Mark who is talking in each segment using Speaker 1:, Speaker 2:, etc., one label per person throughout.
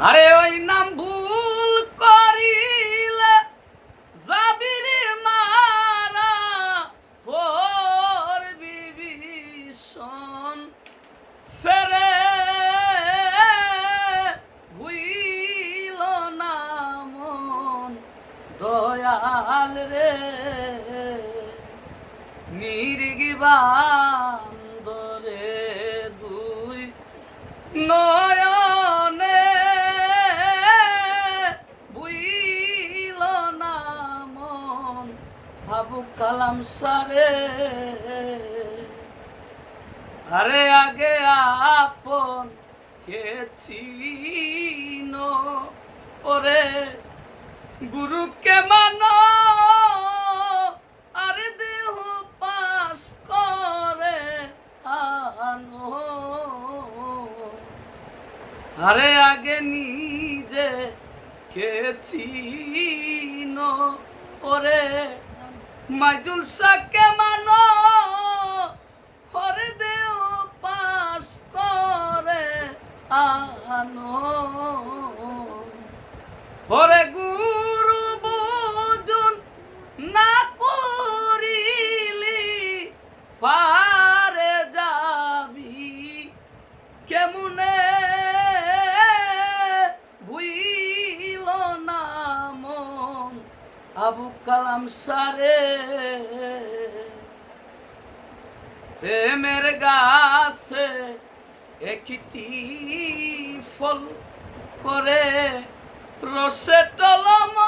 Speaker 1: আরে ওই নাম ভুল করিলে যাবিরে মারা পর বিভীষণ। ফেরে ভুইল না মন, দয়াল রে। নির্গি বান্দরে দুই নয়নে হাবু কালাম সারে। আরে আগে আপন কে চিন ওরে গুরুকে মানো, আরে দেহ পাস করে আনো। আরে আগে নিজে কে চিন ওরে মাজুল সাকে মানো হরে দেও পাস করে আনো। হরে আবু কালাম সারে। প্রেমের গাছে একটি ফল করে রসে টলমল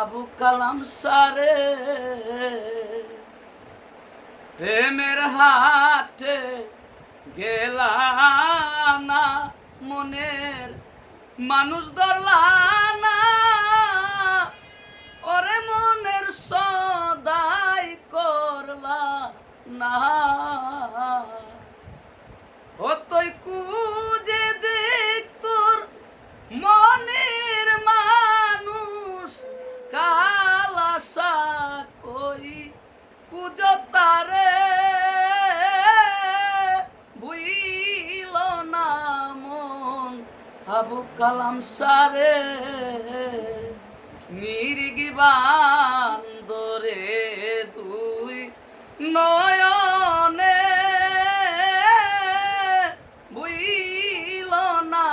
Speaker 1: আবু কালাম সারে। প্রেমের হাটে গেলা না মনের মানুষ না। ওরে মনের সদাই করলা না। আবু কালাম সারে, নির্গি বান্দরে দুই নয়নে। বুইল না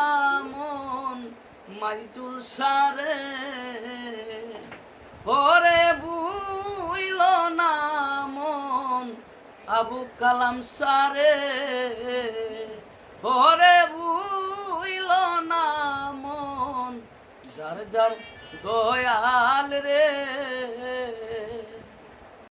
Speaker 1: মন মাইজুল সারে, ওরে বুইল না মন আবু কালাম সারে, ওরে বুইল দয়াল রে